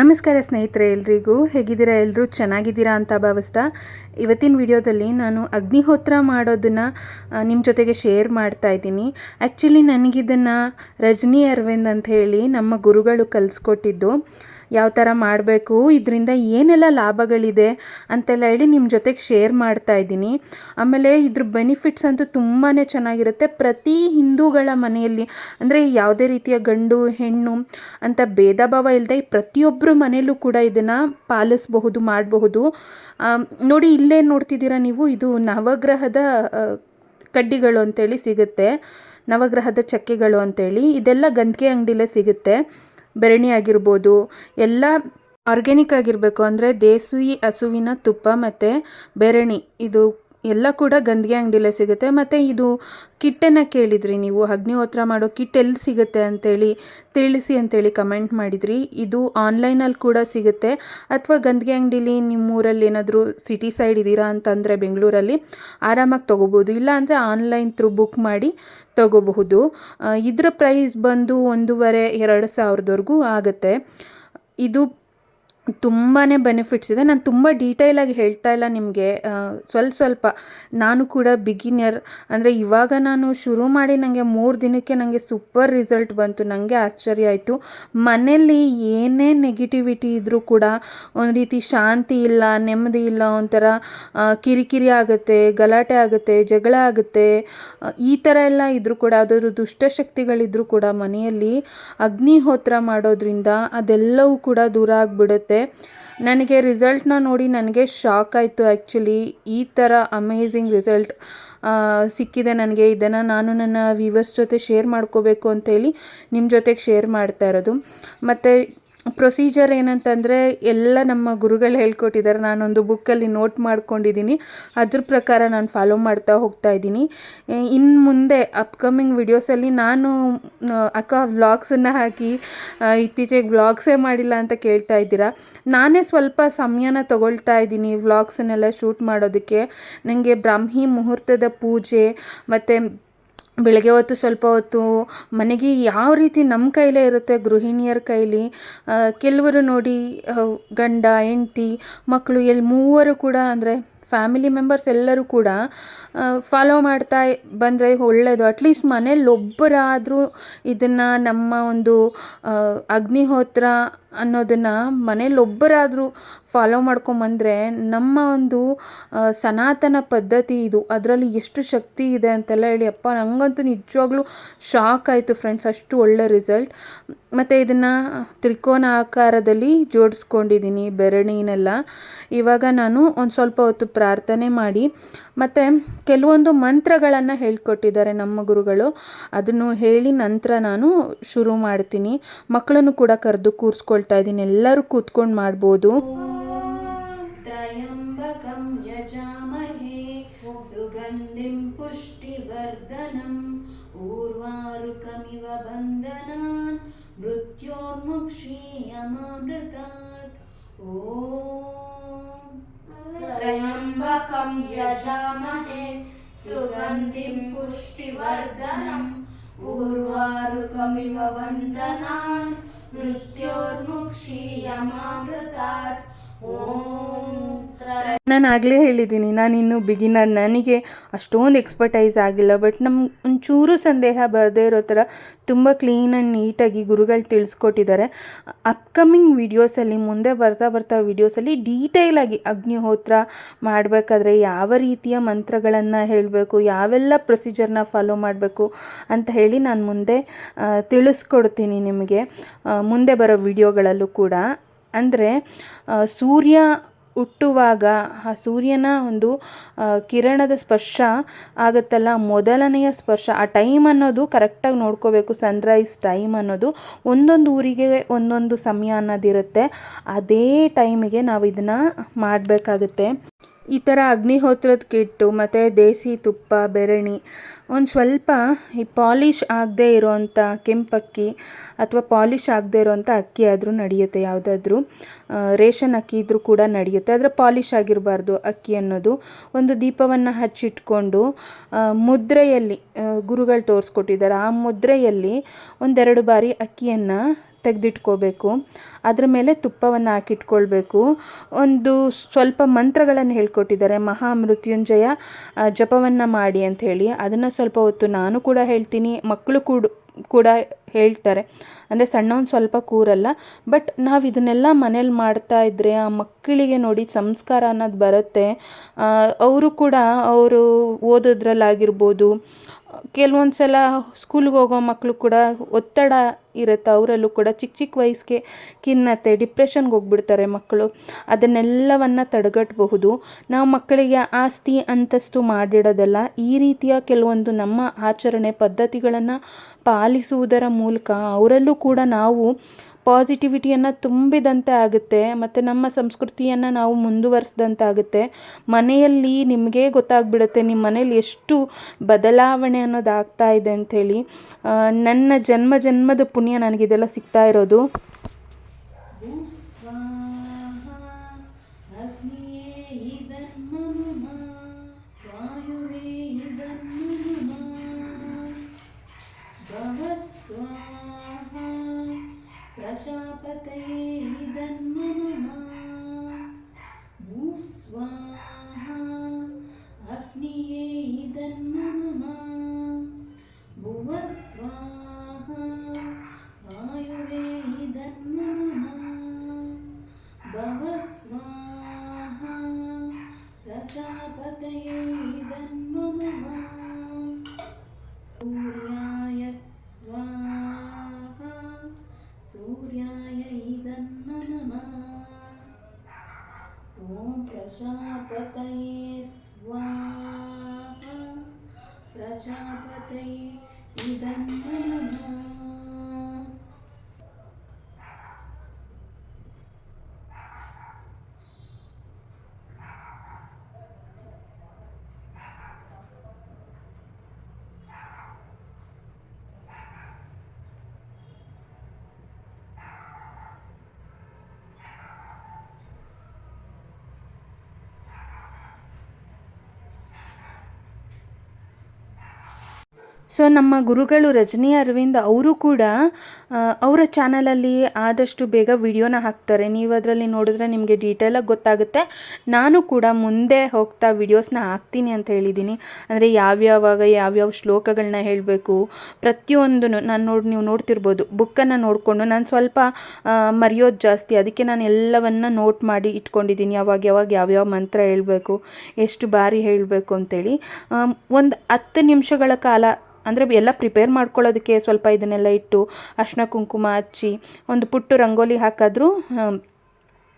ನಮಸ್ಕಾರ ಸ್ನೇಹಿತರೆ, ಎಲ್ರಿಗೂ ಹೇಗಿದ್ದೀರಾ? ಎಲ್ಲರೂ ಚೆನ್ನಾಗಿದ್ದೀರಾ ಅಂತ ಭಾವಿಸ್ತಾ ಇವತ್ತಿನ ವಿಡಿಯೋದಲ್ಲಿ ನಾನು ಅಗ್ನಿಹೋತ್ರ ಮಾಡೋದನ್ನು ನಿಮ್ಮ ಜೊತೆಗೆ ಶೇರ್ ಮಾಡ್ತಾ ಇದ್ದೀನಿ. ಆ್ಯಕ್ಚುಲಿ ನನಗಿದನ್ನು ರಜನಿ ಅರವಿಂದ್ ಅಂತ ಹೇಳಿ ನಮ್ಮ ಗುರುಗಳು ಕಲಿಸ್ಕೊಟ್ಟಿದ್ದು. ಯಾವ ಥರ ಮಾಡಬೇಕು, ಇದರಿಂದ ಏನೆಲ್ಲ ಲಾಭಗಳಿದೆ ಅಂತೆಲ್ಲ ಹೇಳಿ ನಿಮ್ಮ ಜೊತೆಗೆ ಶೇರ್ ಮಾಡ್ತಾ ಇದ್ದೀನಿ. ಆಮೇಲೆ ಇದ್ರ ಬೆನಿಫಿಟ್ಸ್ ಅಂತೂ ತುಂಬಾ ಚೆನ್ನಾಗಿರುತ್ತೆ. ಪ್ರತಿ ಹಿಂದೂಗಳ ಮನೆಯಲ್ಲಿ, ಅಂದರೆ ಯಾವುದೇ ರೀತಿಯ ಗಂಡು, ಹೆಣ್ಣು ಅಂತ ಭೇದ ಭಾವ ಇಲ್ಲದೆ ಪ್ರತಿಯೊಬ್ಬರ ಮನೆಯಲ್ಲೂ ಕೂಡ ಇದನ್ನು ಪಾಲಿಸಬಹುದು, ಮಾಡಬಹುದು. ನೋಡಿ ಇಲ್ಲೇ ನೋಡ್ತಿದ್ದೀರಾ ನೀವು, ಇದು ನವಗ್ರಹದ ಕಡ್ಡಿಗಳು ಅಂತೇಳಿ ಸಿಗುತ್ತೆ. ನವಗ್ರಹದ ಚಕ್ಕೆಗಳು ಅಂತೇಳಿ. ಇದೆಲ್ಲ ಗಂಧಿಗೆ ಅಂಗಡಿಲೇ ಸಿಗುತ್ತೆ. ಬೆರಣಿ ಆಗಿರ್ಬೋದು ಎಲ್ಲ ಆರ್ಗ್ಯಾನಿಕ್ ಆಗಿರಬೇಕು. ಅಂದರೆ ದೇಸಿ ಹಸುವಿನ ತುಪ್ಪ ಮತ್ತು ಬೆರಣಿ ಇದು ಎಲ್ಲ ಕೂಡ ಗಂದಿಗೆ ಅಂಗಡಿಲೇ ಸಿಗುತ್ತೆ. ಮತ್ತು ಇದು ಕಿಟ್ಟನ್ನು ಕೇಳಿದ್ರಿ ನೀವು? ಅಗ್ನಿಹೋತ್ರ ಮಾಡೋ ಕಿಟ್ ಎಲ್ಲಿ ಸಿಗುತ್ತೆ ಅಂತೇಳಿ, ತಿಳಿಸಿ ಅಂತೇಳಿ ಕಮೆಂಟ್ ಮಾಡಿದ್ರಿ. ಇದು ಆನ್ಲೈನಲ್ಲಿ ಕೂಡ ಸಿಗುತ್ತೆ. ಅಥವಾ ಗಂದಿಗೆ ಅಂಗಡಿಲಿ ನಿಮ್ಮೂರಲ್ಲಿ ಏನಾದರೂ ಸಿಟಿ ಸೈಡ್ ಇದ್ದೀರಾ ಅಂತಂದರೆ ಬೆಂಗಳೂರಲ್ಲಿ ಆರಾಮಾಗಿ ತೊಗೋಬೋದು. ಇಲ್ಲ ಅಂದರೆ ಆನ್ಲೈನ್ ಥ್ರೂ ಬುಕ್ ಮಾಡಿ ತೊಗೋಬಹುದು. ಇದರ ಪ್ರೈಸ್ ಬಂದು ಒಂದೂವರೆ, ಎರಡು ಸಾವಿರದವರೆಗೂ ಆಗುತ್ತೆ. ಇದು ತುಂಬಾ ಬೆನಿಫಿಟ್ಸ್ ಇದೆ. ನಾನು ತುಂಬ ಡೀಟೇಲಾಗಿ ಹೇಳ್ತಾ ಇಲ್ಲ ನಿಮಗೆ. ಸ್ವಲ್ಪ ಸ್ವಲ್ಪ. ನಾನು ಕೂಡ ಬಿಗಿನರ್ ಅಂದರೆ ಇವಾಗ ನಾನು ಶುರು ಮಾಡಿ ನನಗೆ ಮೂರು ದಿನಕ್ಕೆ ನನಗೆ ಸೂಪರ್ ರಿಸಲ್ಟ್ ಬಂತು. ನನಗೆ ಆಶ್ಚರ್ಯ ಆಯಿತು. ಮನೆಯಲ್ಲಿ ಏನೇ ನೆಗೆಟಿವಿಟಿ ಇದ್ದರೂ ಕೂಡ ಒಂದು ರೀತಿ ಶಾಂತಿ ಇಲ್ಲ, ನೆಮ್ಮದಿ ಇಲ್ಲ, ಒಂಥರ ಕಿರಿಕಿರಿ ಆಗುತ್ತೆ, ಗಲಾಟೆ ಆಗುತ್ತೆ, ಜಗಳ ಆಗುತ್ತೆ ಈ ಥರ ಎಲ್ಲ ಇದ್ದರೂ ಕೂಡ ಯಾವುದಾದ್ರು ದುಷ್ಟಶಕ್ತಿಗಳಿದ್ದರೂ ಕೂಡ ಮನೆಯಲ್ಲಿ ಅಗ್ನಿಹೋತ್ರ ಮಾಡೋದ್ರಿಂದ ಅದೆಲ್ಲವೂ ಕೂಡ ದೂರ ಆಗಿಬಿಡುತ್ತೆ. ನನಗೆ ರಿಸಲ್ಟ್ನ ನೋಡಿ ನನಗೆ ಶಾಕ್ ಆಯಿತು ಆ್ಯಕ್ಚುಲಿ. ಈ ಥರ ಅಮೇಝಿಂಗ್ ರಿಸಲ್ಟ್ ಸಿಕ್ಕಿದೆ ನನಗೆ. ಇದನ್ನು ನಾನು ನನ್ನ ವ್ಯೂವರ್ಸ್ ಜೊತೆ ಶೇರ್ ಮಾಡ್ಕೋಬೇಕು ಅಂತೇಳಿ ನಿಮ್ಮ ಜೊತೆಗೆ ಶೇರ್ ಮಾಡ್ತಾ ಇರೋದು. ಮತ್ತು ಪ್ರೊಸೀಜರ್ ಏನಂತಂದರೆ ಎಲ್ಲ ನಮ್ಮ ಗುರುಗಳು ಹೇಳ್ಕೊಟ್ಟಿದ್ದಾರೆ. ನಾನೊಂದು ಬುಕ್ಕಲ್ಲಿ ನೋಟ್ ಮಾಡ್ಕೊಂಡಿದ್ದೀನಿ. ಅದ್ರ ಪ್ರಕಾರ ನಾನು ಫಾಲೋ ಮಾಡ್ತಾ ಹೋಗ್ತಾ ಇದ್ದೀನಿ. ಇನ್ನು ಮುಂದೆ ಅಪ್ಕಮಿಂಗ್ ವಿಡಿಯೋಸಲ್ಲಿ ನಾನು ಅಕ್ಕ ವ್ಲಾಗ್ಸನ್ನು ಹಾಕಿ ಇತ್ತೀಚೆಗೆ ವ್ಲಾಗ್ಸೇ ಮಾಡಿಲ್ಲ ಅಂತ ಕೇಳ್ತಾ ಇದ್ದೀರಾ? ನಾನೇ ಸ್ವಲ್ಪ ಸಮಯನ ತಗೊಳ್ತಾ ಇದ್ದೀನಿ ವ್ಲಾಗ್ಸನ್ನೆಲ್ಲ ಶೂಟ್ ಮಾಡೋದಕ್ಕೆ. ನನಗೆ ಬ್ರಾಹ್ಮಿ ಮುಹೂರ್ತದ ಪೂಜೆ, ಮತ್ತು ಬೆಳಗ್ಗೆ ಹೊತ್ತು ಸ್ವಲ್ಪ ಹೊತ್ತು ಮನೆಗೆ ಯಾವ ರೀತಿ ನಮ್ಮ ಕೈಲೇ ಇರುತ್ತೆ ಗೃಹಿಣಿಯರ ಕೈಲಿ ಕೆಲವರು ನೋಡಿ ಗಂಡ, ಹೆಂಡ್ತಿ, ಮಕ್ಕಳು ಎಲ್ಲಿ ಮೂವರು ಕೂಡ ಅಂದರೆ ಫ್ಯಾಮಿಲಿ ಮೆಂಬರ್ಸ್ ಎಲ್ಲರೂ ಕೂಡ ಫಾಲೋ ಮಾಡ್ತಾ ಬಂದರೆ ಒಳ್ಳೆಯದು ಅಟ್ಲೀಸ್ಟ್ ಮನೇಲಿ ಒಬ್ಬರಾದರೂ ಇದನ್ನು ನಮ್ಮ ಒಂದು ಅಗ್ನಿಹೋತ್ರ ಅನ್ನೋದನ್ನು ಮನೇಲಿ ಒಬ್ಬರಾದರೂ ಫಾಲೋ ಮಾಡ್ಕೊಂಬಂದರೆ ನಮ್ಮ ಒಂದು ಸನಾತನ ಪದ್ಧತಿ ಇದು. ಅದರಲ್ಲಿ ಎಷ್ಟು ಶಕ್ತಿ ಇದೆ ಅಂತೆಲ್ಲ ಹೇಳಿ, ಅಪ್ಪ ನನಗಂತೂ ನಿಜವಾಗ್ಲೂ ಶಾಕ್ ಆಯಿತು ಫ್ರೆಂಡ್ಸ್ ಅಷ್ಟು ಒಳ್ಳೆ ರಿಸಲ್ಟ್ ಮತ್ತು ಇದನ್ನು ತ್ರಿಕೋನ ಆಕಾರದಲ್ಲಿ ಜೋಡಿಸ್ಕೊಂಡಿದ್ದೀನಿ ಬೆರಣಿನೆಲ್ಲ ಇವಾಗ ನಾನು ಒಂದು ಸ್ವಲ್ಪ ಹೊತ್ತು ಪ್ರಾರ್ಥನೆ ಮಾಡಿ. ಮತ್ತು ಕೆಲವೊಂದು ಮಂತ್ರಗಳನ್ನು ಹೇಳ್ಕೊಟ್ಟಿದ್ದಾರೆ ನಮ್ಮ ಗುರುಗಳು. ಅದನ್ನು ಹೇಳಿ ನಂತರ ನಾನು ಶುರು ಮಾಡ್ತೀನಿ. ಮಕ್ಕಳನ್ನು ಕೂಡ ಕರೆದು ಕೂರಿಸ್ಕೊಳ್ತಾ ಇದ್ದೀನಿ. ಎಲ್ಲರೂ ಕೂತ್ಕೊಂಡು ಮಾಡ್ಬೋದು. ಸುಗಂಧಿಂ ಪುಷ್ಟಿವರ್ಧನಂ ಊರ್ವಾರುಕಮಿವ मृत्योन्मुक्षीयमामृतात् ॐ त्रयम्बकं यजामहे सुगन्धिं पुष्टिवर्धनम् पूर्वारुकमिव वन्दनान्। मृत्योर्मुक्षीयमामृतात्। ॐ ನಾನು ಆಗಲೇ ಹೇಳಿದ್ದೀನಿ ನಾನು ಇನ್ನೂ ಬಿಗಿನರ್ ನನಗೆ ಅಷ್ಟೊಂದು ಎಕ್ಸ್ಪರ್ಟೈಸ್ ಆಗಿಲ್ಲ ಬಟ್ ನಮ್ಗೆ ಒಂಚೂರು ಸಂದೇಹ ಬರದೇ ಇರೋ ಥರ ತುಂಬ ಕ್ಲೀನ್ ಆ್ಯಂಡ್ ನೀಟಾಗಿ ಗುರುಗಳು ತಿಳಿಸ್ಕೊಟ್ಟಿದ್ದಾರೆ ಅಪ್ಕಮಿಂಗ್ ವೀಡಿಯೋಸಲ್ಲಿ ಮುಂದೆ ಬರ್ತಾ ಬರ್ತಾ ವೀಡಿಯೋಸಲ್ಲಿ ಡೀಟೇಲಾಗಿ ಅಗ್ನಿಹೋತ್ರ ಮಾಡಬೇಕಾದ್ರೆ ಯಾವ ರೀತಿಯ ಮಂತ್ರಗಳನ್ನು ಹೇಳಬೇಕು, ಯಾವೆಲ್ಲ ಪ್ರೊಸೀಜರ್ನ ಫಾಲೋ ಮಾಡಬೇಕು ಅಂತ ಹೇಳಿ ನಾನು ಮುಂದೆ ತಿಳಿಸ್ಕೊಡ್ತೀನಿ ನಿಮಗೆ. ಮುಂದೆ ಬರೋ ವಿಡಿಯೋಗಳಲ್ಲೂ ಕೂಡ. ಅಂದರೆ ಸೂರ್ಯ ಹುಟ್ಟುವಾಗ ಆ ಸೂರ್ಯನ ಒಂದು ಕಿರಣದ ಸ್ಪರ್ಶ ಆಗುತ್ತಲ್ಲ? ಮೊದಲನೆಯ ಸ್ಪರ್ಶ. ಆ ಟೈಮ್ ಅನ್ನೋದು ಕರೆಕ್ಟಾಗಿ ನೋಡ್ಕೋಬೇಕು. ಸನ್ರೈಸ್ ಟೈಮ್ ಅನ್ನೋದು ಒಂದೊಂದು ಊರಿಗೆ ಒಂದೊಂದು ಸಮಯ ಅನ್ನೋದಿರುತ್ತೆ. ಅದೇ ಟೈಮಿಗೆ ನಾವು ಇದನ್ನು ಮಾಡಬೇಕಾಗುತ್ತೆ. ಈ ಥರ ಅಗ್ನಿಹೋತ್ರದ ಕಿಟ್ಟು ಮತ್ತು ದೇಸಿ ತುಪ್ಪ, ಬೆರಣಿ, ಒಂದು ಸ್ವಲ್ಪ ಈ ಪಾಲಿಷ್ ಆಗದೇ ಇರೋವಂಥ ಕೆಂಪಕ್ಕಿ ಅಥವಾ ಪಾಲಿಶ್ ಆಗದೇ ಇರೋವಂಥ ಅಕ್ಕಿ ಆದರೂ ನಡೆಯುತ್ತೆ, ಯಾವುದಾದ್ರೂ ರೇಷನ್ ಅಕ್ಕಿ ಇದ್ದರೂ ಕೂಡ ನಡೆಯುತ್ತೆ. ಆದರೆ ಪಾಲಿಷ್ ಆಗಿರಬಾರ್ದು ಅಕ್ಕಿ ಅನ್ನೋದು. ಒಂದು ದೀಪವನ್ನು ಹಚ್ಚಿಟ್ಕೊಂಡು ಮುದ್ರೆಯಲ್ಲಿ ಗುರುಗಳು ತೋರಿಸ್ಕೊಟ್ಟಿದ್ದಾರೆ. ಆ ಮುದ್ರೆಯಲ್ಲಿ ಒಂದೆರಡು ಬಾರಿ ಅಕ್ಕಿಯನ್ನು ತೆಗೆದಿಟ್ಕೋಬೇಕು. ಅದರ ಮೇಲೆ ತುಪ್ಪವನ್ನು ಹಾಕಿಟ್ಕೊಳ್ಬೇಕು. ಒಂದು ಸ್ವಲ್ಪ ಮಂತ್ರಗಳನ್ನು ಹೇಳ್ಕೊಟ್ಟಿದ್ದಾರೆ. ಮಹಾ ಮೃತ್ಯುಂಜಯ ಜಪವನ್ನು ಮಾಡಿ ಅಂತ ಹೇಳಿ. ಅದನ್ನು ಸ್ವಲ್ಪ ಹೊತ್ತು ನಾನು ಕೂಡ ಹೇಳ್ತೀನಿ. ಮಕ್ಕಳು ಕೂಡ ಕೂಡ ಹೇಳ್ತಾರೆ. ಅಂದರೆ ಸಣ್ಣವನು ಸ್ವಲ್ಪ ಕೂರಲ್ಲ. ಬಟ್ ನಾವು ಇದನ್ನೆಲ್ಲ ಮನೇಲಿ ಮಾಡ್ತಾ ಇದ್ದರೆ ಆ ಮಕ್ಕಳಿಗೆ ನೋಡಿ ಸಂಸ್ಕಾರ ಅನ್ನೋದು ಬರುತ್ತೆ. ಅವರು ಕೂಡ, ಅವರು ಓದೋದ್ರಲ್ಲಾಗಿರ್ಬೋದು. ಕೆಲವೊಂದು ಸಲ ಸ್ಕೂಲ್ಗೆ ಹೋಗೋ ಮಕ್ಕಳು ಕೂಡ ಒತ್ತಡ ಇರುತ್ತೆ. ಅವರಲ್ಲೂ ಕೂಡ ಚಿಕ್ಕ ಚಿಕ್ಕ ವಯಸ್ಸಿಗೆ ಖಿನ್ನತೆ ಡಿಪ್ರೆಷನ್ಗೆ ಹೋಗ್ಬಿಡ್ತಾರೆ ಮಕ್ಕಳು. ಅದನ್ನೆಲ್ಲವನ್ನು ತಡೆಗಟ್ಟಬಹುದು. ನಾವು ಮಕ್ಕಳಿಗೆ ಆಸ್ತಿ ಅಂತಸ್ತು ಮಾಡಿಡೋದಲ್ಲ, ಈ ರೀತಿಯ ಕೆಲವೊಂದು ನಮ್ಮ ಆಚರಣೆ ಪದ್ಧತಿಗಳನ್ನು ಪಾಲಿಸುವುದರ ಮೂಲಕ ಅವರಲ್ಲೂ ಕೂಡ ನಾವು ಪಾಸಿಟಿವಿಟಿಯನ್ನು ತುಂಬಿದಂತೆ ಆಗುತ್ತೆ, ಮತ್ತು ನಮ್ಮ ಸಂಸ್ಕೃತಿಯನ್ನು ನಾವು ಮುಂದುವರಿಸಿದಂತೆ ಆಗುತ್ತೆ ಮನೆಯಲ್ಲಿ ನಿಮಗೇ ಗೊತ್ತಾಗ್ಬಿಡುತ್ತೆ ನಿಮ್ಮ ಮನೇಲಿ ಎಷ್ಟು ಬದಲಾವಣೆ ಅನ್ನೋದು ಆಗ್ತಾ ಇದೆ ಅಂಥೇಳಿ. ನನ್ನ ಜನ್ಮ ಜನ್ಮದ ಪುಣ್ಯ ನನಗಿದೆಲ್ಲ ಸಿಗ್ತಾ ಇರೋದು. ಪ್ರಜಾಪತಯೇ ಇದನ್ನು ಸೊ ನಮ್ಮ ಗುರುಗಳು ರಜನಿ ಅರವಿಂದ್ ಅವರು ಕೂಡ ಅವರ ಚಾನಲಲ್ಲಿ ಆದಷ್ಟು ಬೇಗ ವಿಡಿಯೋನ ಹಾಕ್ತಾರೆ. ನೀವು ಅದರಲ್ಲಿ ನೋಡಿದ್ರೆ ನಿಮಗೆ ಡೀಟೇಲಾಗಿ ಗೊತ್ತಾಗುತ್ತೆ. ನಾನು ಕೂಡ ಮುಂದೆ ಹೋಗ್ತಾ ವಿಡಿಯೋಸ್ನ ಹಾಕ್ತೀನಿ ಅಂತ ಹೇಳಿದ್ದೀನಿ. ಅಂದರೆ ಯಾವ್ಯಾವಾಗ ಯಾವ್ಯಾವ ಶ್ಲೋಕಗಳನ್ನ ಹೇಳಬೇಕು, ಪ್ರತಿಯೊಂದೂ ನಾನು ನೋಡಿ, ನೀವು ನೋಡ್ತಿರ್ಬೋದು. ಬುಕ್ಕನ್ನು ನೋಡಿಕೊಂಡು ನಾನು ಸ್ವಲ್ಪ ಮರೆಯೋದು ಜಾಸ್ತಿ. ಅದಕ್ಕೆ ನಾನು ಎಲ್ಲವನ್ನ ನೋಟ್ ಮಾಡಿ ಇಟ್ಕೊಂಡಿದ್ದೀನಿ. ಯಾವಾಗ ಯಾವಾಗ ಯಾವ್ಯಾವ ಮಂತ್ರ ಹೇಳಬೇಕು, ಎಷ್ಟು ಬಾರಿ ಹೇಳಬೇಕು ಅಂತೇಳಿ. ಒಂದು ಹತ್ತು ನಿಮಿಷಗಳ ಕಾಲ ಅಂದರೆ ಎಲ್ಲ ಪ್ರಿಪೇರ್ ಮಾಡ್ಕೊಳ್ಳೋದಕ್ಕೆ ಸ್ವಲ್ಪ ಇದನ್ನೆಲ್ಲ ಇಟ್ಟು ಅರ್ಶಿನ ಕುಂಕುಮ ಹಚ್ಚಿ ಒಂದು ಪುಟ್ಟು ರಂಗೋಲಿ ಹಾಕಾದರೂ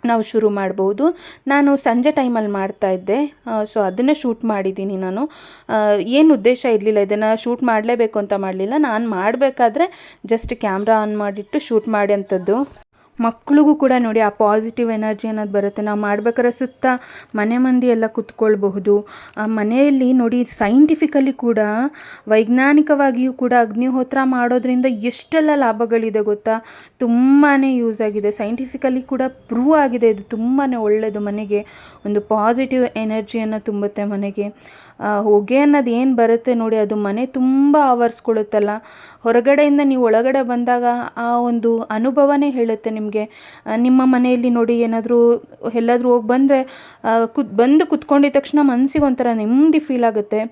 ನಾವು ಶುರು ಮಾಡ್ಬೋದು. ನಾನು ಸಂಜೆ ಟೈಮಲ್ಲಿ ಮಾಡ್ತಾ ಇದ್ದೆ. ಸೊ ಅದನ್ನೇ ಶೂಟ್ ಮಾಡಿದ್ದೀನಿ ನಾನು. ಏನು ಉದ್ದೇಶ ಇರಲಿಲ್ಲ, ಇದನ್ನು ಶೂಟ್ ಮಾಡಲೇಬೇಕು ಅಂತ ಮಾಡಲಿಲ್ಲ. ನಾನು ಮಾಡಬೇಕಾದ್ರೆ ಜಸ್ಟ್ ಕ್ಯಾಮ್ರಾ ಆನ್ ಮಾಡಿಟ್ಟು ಶೂಟ್ ಮಾಡಿ ಅಂಥದ್ದು ಮಕ್ಳಿಗೂ ಕೂಡ ನೋಡಿ ಆ ಪಾಸಿಟಿವ್ ಎನರ್ಜಿ ಅನ್ನೋದು ಬರುತ್ತೆ. ನಾವು ಮಾಡ್ಬೇಕಾದ್ರೆ ಸುತ್ತ ಮನೆ ಮಂದಿ ಎಲ್ಲ ಕುತ್ಕೊಳ್ಬಹುದು. ಆ ಮನೆಯಲ್ಲಿ ನೋಡಿ ಸೈಂಟಿಫಿಕಲಿ ಕೂಡ ವೈಜ್ಞಾನಿಕವಾಗಿಯೂ ಕೂಡ ಅಗ್ನಿಹೋತ್ರ ಮಾಡೋದ್ರಿಂದ ಎಷ್ಟೆಲ್ಲ ಲಾಭಗಳಿದೆ ಗೊತ್ತಾ? ತುಂಬಾ ಯೂಸ್ ಆಗಿದೆ. ಸೈಂಟಿಫಿಕಲಿ ಕೂಡ ಪ್ರೂವ್ ಆಗಿದೆ. ಇದು ತುಂಬಾ ಒಳ್ಳೆಯದು ಮನೆಗೆ. ಒಂದು ಪಾಸಿಟಿವ್ ಎನರ್ಜಿಯನ್ನು ತುಂಬುತ್ತೆ ಮನೆಗೆ. ಹೊಗೆ ಅನ್ನೋದು ಏನು ಬರುತ್ತೆ ನೋಡಿ, ಅದು ಮನೆ ತುಂಬ ಆವರಿಸ್ಕೊಳ್ಳುತ್ತಲ್ಲ. ಹೊರಗಡೆಯಿಂದ ನೀವು ಒಳಗಡೆ ಬಂದಾಗ ಆ ಒಂದು ಅನುಭವನೇ ಹೇಳುತ್ತೆ ನಿಮಗೆ. ನಿಮ್ಮ ಮನೆಯಲ್ಲಿ ನೋಡಿ, ಏನಾದರೂ ಎಲ್ಲಾದರೂ ಹೋಗಿ ಬಂದರೆ ಕುತ್, ಬಂದು ಕುತ್ಕೊಂಡಿದ ತಕ್ಷಣ ಮನಸ್ಸಿಗೆ ಒಂಥರ ನೆಮ್ಮದಿ ಫೀಲ್ ಆಗುತ್ತೆ.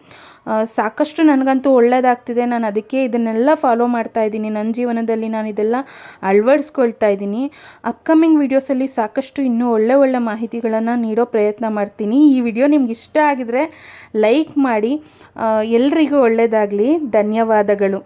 ಸಾಕಷ್ಟು ನನಗಂತೂ ಒಳ್ಳೆಯದಾಗ್ತಿದೆ ನಾನು ಅದಕ್ಕೆ ಇದನ್ನೆಲ್ಲ ಫಾಲೋ ಮಾಡ್ತಾ ಇದ್ದೀನಿ. ನನ್ನ ಜೀವನದಲ್ಲಿ ನಾನು ಇದೆಲ್ಲ ಅಳವಡಿಸ್ಕೊಳ್ತಾ ಇದ್ದೀನಿ. ಅಪ್ಕಮಿಂಗ್ ವೀಡಿಯೋಸಲ್ಲಿ ಸಾಕಷ್ಟು ಇನ್ನೂ ಒಳ್ಳೆ ಒಳ್ಳೆ ಮಾಹಿತಿಗಳನ್ನು ನೀಡೋ ಪ್ರಯತ್ನ ಮಾಡ್ತೀನಿ. ಈ ವಿಡಿಯೋ ನಿಮ್ಗೆ ಇಷ್ಟ ಆಗಿದ್ರೆ ಲೈಕ್ ಮಾಡಿ. ಎಲ್ರಿಗೂ ಒಳ್ಳೆಯದಾಗಲಿ ಧನ್ಯವಾದಗಳು.